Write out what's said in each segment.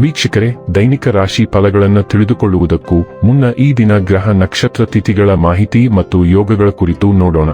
ವೀಕ್ಷಕರೇ, ದೈನಿಕ ರಾಶಿ ಫಲಗಳನ್ನು ತಿಳಿದುಕೊಳ್ಳುವುದಕ್ಕೂ ಮುನ್ನ ಈ ದಿನ ಗ್ರಹ ನಕ್ಷತ್ರ ತಿಥಿಗಳ ಮಾಹಿತಿ ಮತ್ತು ಯೋಗಗಳ ಕುರಿತು ನೋಡೋಣ.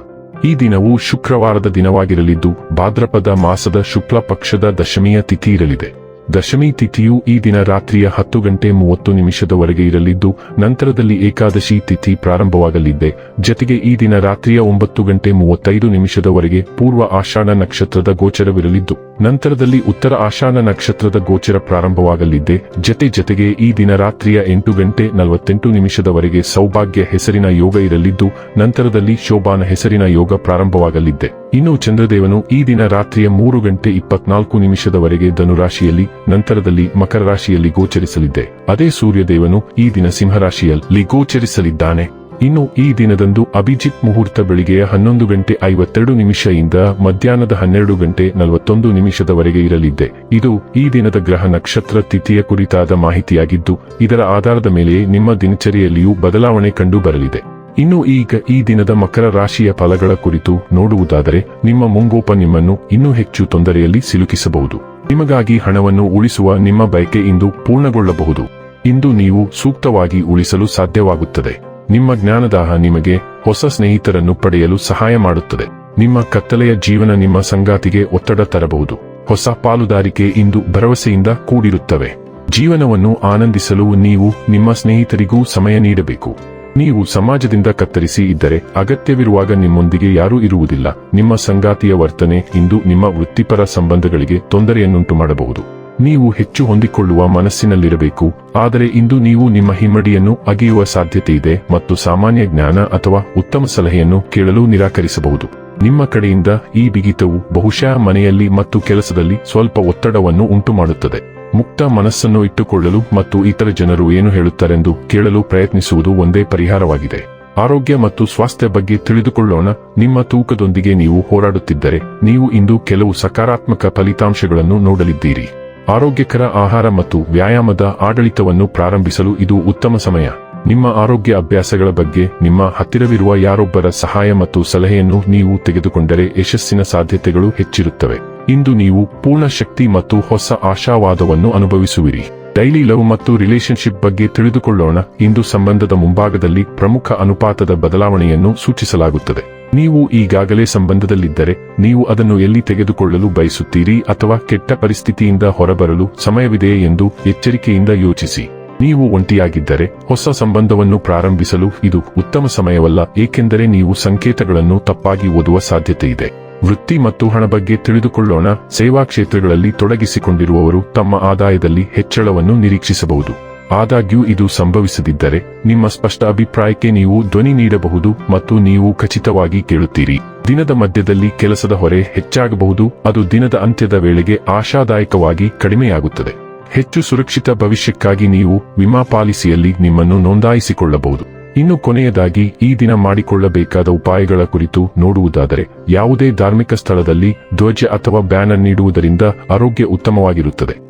ಈ ದಿನವು ಶುಕ್ರವಾರದ ದಿನವಾಗಿರಲಿದ್ದು, ಭಾದ್ರಪದ ಮಾಸದ ಶುಕ್ಲ ಪಕ್ಷದ ದಶಮಿಯ ತಿಥಿ ಇರಲಿದೆ. ದಶಮಿ ತಿಥಿಯು ಈ ದಿನ ರಾತ್ರಿಯ ಹತ್ತು ಗಂಟೆ ಮೂವತ್ತು ನಿಮಿಷದವರೆಗೆ ಇರಲಿದ್ದು, ನಂತರದಲ್ಲಿ ಏಕಾದಶಿ ತಿಥಿ ಪ್ರಾರಂಭವಾಗಲಿದೆ. ಜತೆಗೆ ಈ ದಿನ ರಾತ್ರಿಯ ಒಂಬತ್ತು ಗಂಟೆ ಮೂವತ್ತೈದು ನಿಮಿಷದವರೆಗೆ ಪೂರ್ವ ಆಷಾಢ ನಕ್ಷತ್ರದ ಗೋಚರವಿರಲಿದ್ದು. ನಂತರದಲ್ಲಿ ಉತ್ತರ ಆಶಾನ ನಕ್ಷತ್ರದ ಗೋಚರ ಪ್ರಾರಂಭವಾಗಲಿದೆ. ಜತೆ ಜತೆಗೆ ಈ ದಿನ ರಾತ್ರಿಯ ಎಂಟು ಗಂಟೆ ನಲವತ್ತೆಂಟು ನಿಮಿಷದವರೆಗೆ ಸೌಭಾಗ್ಯ ಹೆಸರಿನ ಯೋಗ ಇರಲಿದ್ದು, ನಂತರದಲ್ಲಿ ಶೋಭಾನ ಹೆಸರಿನ ಯೋಗ ಪ್ರಾರಂಭವಾಗಲಿದ್ದೆ ಇನ್ನು ಚಂದ್ರದೇವನು ಈ ದಿನ ರಾತ್ರಿಯ ಮೂರು ಗಂಟೆ ಇಪ್ಪತ್ನಾಲ್ಕು ನಿಮಿಷದವರೆಗೆ ಧನುರಾಶಿಯಲ್ಲಿ, ನಂತರದಲ್ಲಿ ಮಕರ ರಾಶಿಯಲ್ಲಿ ಗೋಚರಿಸಲಿದೆ. ಅದೇ ಸೂರ್ಯದೇವನು ಈ ದಿನ ಸಿಂಹರಾಶಿಯಲ್ಲಿ ಗೋಚರಿಸಲಿದ್ದಾನೆ. ಇನ್ನು ಈ ದಿನದಂದು ಅಭಿಜಿತ್ ಮುಹೂರ್ತ ಬೆಳಿಗ್ಗೆಯ ಹನ್ನೊಂದು ಗಂಟೆ ಐವತ್ತೆರಡು ನಿಮಿಷದಿಂದ ಮಧ್ಯಾಹ್ನದ ಹನ್ನೆರಡು ಗಂಟೆ ನಲವತ್ತೊಂದು ನಿಮಿಷದವರೆಗೆ ಇರಲಿದೆ. ಇದು ಈ ದಿನದ ಗ್ರಹ ನಕ್ಷತ್ರ ತಿಥಿಯ ಕುರಿತಾದ ಮಾಹಿತಿಯಾಗಿದ್ದು, ಇದರ ಆಧಾರದ ಮೇಲೆ ನಿಮ್ಮ ದಿನಚರಿಯಲ್ಲಿಯೂ ಬದಲಾವಣೆ ಕಂಡು ಬರಲಿದೆ ಇನ್ನು ಈಗ ಈ ದಿನದ ಮಕರ ರಾಶಿಯ ಫಲಗಳ ಕುರಿತು ನೋಡುವುದಾದರೆ, ನಿಮ್ಮ ಮುಂಗೋಪ ನಿಮ್ಮನ್ನು ಇನ್ನೂ ಹೆಚ್ಚು ತೊಂದರೆಯಲ್ಲಿ ಸಿಲುಕಿಸಬಹುದು. ನಿಮಗಾಗಿ ಹಣವನ್ನು ಉಳಿಸುವ ನಿಮ್ಮ ಬಯಕೆ ಇಂದು ಪೂರ್ಣಗೊಳ್ಳಬಹುದು. ಇಂದು ನೀವು ಸೂಕ್ತವಾಗಿ ಉಳಿಸಲು ಸಾಧ್ಯವಾಗುತ್ತದೆ. ನಿಮ್ಮ ಜ್ಞಾನದಾಹ ನಿಮಗೆ ಹೊಸ ಸ್ನೇಹಿತರನ್ನು ಪಡೆಯಲು ಸಹಾಯ ಮಾಡುತ್ತದೆ. ನಿಮ್ಮ ಕತ್ತಲೆಯ ಜೀವನ ನಿಮ್ಮ ಸಂಗಾತಿಗೆ ಒತ್ತಡ ತರಬಹುದು. ಹೊಸ ಪಾಲುದಾರಿಕೆ ಇಂದು ಭರವಸೆಯಿಂದ ಕೂಡಿರುತ್ತವೆ. ಜೀವನವನ್ನು ಆನಂದಿಸಲು ನೀವು ನಿಮ್ಮ ಸ್ನೇಹಿತರಿಗೂ ಸಮಯ ನೀಡಬೇಕು. ನೀವು ಸಮಾಜದಿಂದ ಕತ್ತರಿಸಿ ಇದ್ದರೆ ಅಗತ್ಯವಿರುವಾಗ ನಿಮ್ಮೊಂದಿಗೆ ಯಾರೂ ಇರುವುದಿಲ್ಲ. ನಿಮ್ಮ ಸಂಗಾತಿಯ ವರ್ತನೆ ಇಂದು ನಿಮ್ಮ ವೃತ್ತಿಪರ ಸಂಬಂಧಗಳಿಗೆ ತೊಂದರೆಯನ್ನುಂಟು ಮಾಡಬಹುದು ನೀವು ಹೆಚ್ಚು ಹೊಂದಿಕೊಳ್ಳುವ ಮನಸ್ಸಿನಲ್ಲಿರಬೇಕು. ಆದರೆ ಇಂದು ನೀವು ನಿಮ್ಮ ಹಿಮ್ಮಡಿಯನ್ನು ಅಗೆಯುವ ಸಾಧ್ಯತೆ ಇದೆ ಮತ್ತು ಸಾಮಾನ್ಯ ಜ್ಞಾನ ಅಥವಾ ಉತ್ತಮ ಸಲಹೆಯನ್ನು ಕೇಳಲು ನಿರಾಕರಿಸಬಹುದು. ನಿಮ್ಮ ಕಡೆಯಿಂದ ಈ ಬಿಗಿತವು ಬಹುಶಃ ಮನೆಯಲ್ಲಿ ಮತ್ತು ಕೆಲಸದಲ್ಲಿ ಸ್ವಲ್ಪ ಒತ್ತಡವನ್ನು ಉಂಟುಮಾಡುತ್ತದೆ. ಮುಕ್ತ ಮನಸ್ಸನ್ನು ಇಟ್ಟುಕೊಳ್ಳಲು ಮತ್ತು ಇತರ ಜನರು ಏನು ಹೇಳುತ್ತಾರೆಂದು ಕೇಳಲು ಪ್ರಯತ್ನಿಸುವುದು ಒಂದೇ ಪರಿಹಾರವಾಗಿದೆ. ಆರೋಗ್ಯ ಮತ್ತು ಸ್ವಾಸ್ಥ್ಯ ಬಗ್ಗೆ ತಿಳಿದುಕೊಳ್ಳೋಣ. ನಿಮ್ಮ ತೂಕದೊಂದಿಗೆ ನೀವು ಹೋರಾಡುತ್ತಿದ್ದರೆ ನೀವು ಇಂದು ಕೆಲವು ಸಕಾರಾತ್ಮಕ ಫಲಿತಾಂಶಗಳನ್ನು ನೋಡಲಿದ್ದೀರಿ. ಆರೋಗ್ಯಕರ ಆಹಾರ ಮತ್ತು ವ್ಯಾಯಾಮದ ಆಡಳಿತವನ್ನು ಪ್ರಾರಂಭಿಸಲು ಇದು ಉತ್ತಮ ಸಮಯ. ನಿಮ್ಮ ಆರೋಗ್ಯ ಅಭ್ಯಾಸಗಳ ಬಗ್ಗೆ ನಿಮ್ಮ ಹತ್ತಿರವಿರುವ ಯಾರೊಬ್ಬರ ಸಹಾಯ ಮತ್ತು ಸಲಹೆಯನ್ನು ನೀವು ತೆಗೆದುಕೊಂಡರೆ ಯಶಸ್ಸಿನ ಸಾಧ್ಯತೆಗಳು ಹೆಚ್ಚಿರುತ್ತವೆ. ಇಂದು ನೀವು ಪೂರ್ಣ ಶಕ್ತಿ ಮತ್ತು ಹೊಸ ಆಶಾವಾದವನ್ನು ಅನುಭವಿಸುವಿರಿ. ಡೈಲಿ ಲವ್ ಮತ್ತು ರಿಲೇಶನ್ಶಿಪ್ ಬಗ್ಗೆ ತಿಳಿದುಕೊಳ್ಳೋಣ. ಇಂದು ಸಂಬಂಧದ ಮುಂಭಾಗದಲ್ಲಿ ಪ್ರಮುಖ ಅನುಪಾತದ ಬದಲಾವಣೆಯನ್ನು ಸೂಚಿಸಲಾಗುತ್ತದೆ. ನೀವು ಈಗಾಗಲೇ ಸಂಬಂಧದಲ್ಲಿದ್ದರೆ, ನೀವು ಅದನ್ನು ಎಲ್ಲಿ ತೆಗೆದುಕೊಳ್ಳಲು ಬಯಸುತ್ತೀರಿ ಅಥವಾ ಕೆಟ್ಟ ಪರಿಸ್ಥಿತಿಯಿಂದ ಹೊರಬರಲು ಸಮಯವಿದೆಯೇ ಎಂದು ಎಚ್ಚರಿಕೆಯಿಂದ ಯೋಚಿಸಿ. ನೀವು ಒಂಟಿಯಾಗಿದ್ದರೆ, ಹೊಸ ಸಂಬಂಧವನ್ನು ಪ್ರಾರಂಭಿಸಲು ಇದು ಉತ್ತಮ ಸಮಯವಲ್ಲ, ಏಕೆಂದರೆ ನೀವು ಸಂಕೇತಗಳನ್ನು ತಪ್ಪಾಗಿ ಓದುವ ಸಾಧ್ಯತೆ ಇದೆ ವೃತ್ತಿ ಮತ್ತು ಹಣ ಬಗ್ಗೆ ತಿಳಿದುಕೊಳ್ಳೋಣ, ಸೇವಾ ಕ್ಷೇತ್ರಗಳಲ್ಲಿ ತೊಡಗಿಸಿಕೊಂಡಿರುವವರು ತಮ್ಮ ಆದಾಯದಲ್ಲಿ ಹೆಚ್ಚಳವನ್ನು ನಿರೀಕ್ಷಿಸಬಹುದು. ಆದಾಗ್ಯೂ ಇದು ಸಂಭವಿಸದಿದ್ದರೆ, ನಿಮ್ಮ ಸ್ಪಷ್ಟ ಅಭಿಪ್ರಾಯಕ್ಕೆ ನೀವು ಧ್ವನಿ ನೀಡಬಹುದು ಮತ್ತು ನೀವು ಖಚಿತವಾಗಿ ಕೇಳುತ್ತೀರಿ. ದಿನದ ಮಧ್ಯದಲ್ಲಿ ಕೆಲಸದ ಹೊರೆ ಹೆಚ್ಚಾಗಬಹುದು, ಅದು ದಿನದ ಅಂತ್ಯದ ವೇಳೆಗೆ ಆಶಾದಾಯಕವಾಗಿ ಕಡಿಮೆಯಾಗುತ್ತದೆ. ಹೆಚ್ಚು ಸುರಕ್ಷಿತ ಭವಿಷ್ಯಕ್ಕಾಗಿ ನೀವು ವಿಮಾ ಪಾಲಿಸಿಯಲ್ಲಿ ನಿಮ್ಮನ್ನು ನೋಂದಾಯಿಸಿಕೊಳ್ಳಬಹುದು. ಇನ್ನು ಕೊನೆಯದಾಗಿ, ಈ ದಿನ ಮಾಡಿಕೊಳ್ಳಬೇಕಾದ ಉಪಾಯಗಳ ಕುರಿತು ನೋಡುವುದಾದರೆ, ಯಾವುದೇ ಧಾರ್ಮಿಕ ಸ್ಥಳದಲ್ಲಿ ಧ್ವಜ ಅಥವಾ ಬ್ಯಾನರ್ ನೀಡುವುದರಿಂದ ಆರೋಗ್ಯ ಉತ್ತಮವಾಗಿರುತ್ತದೆ.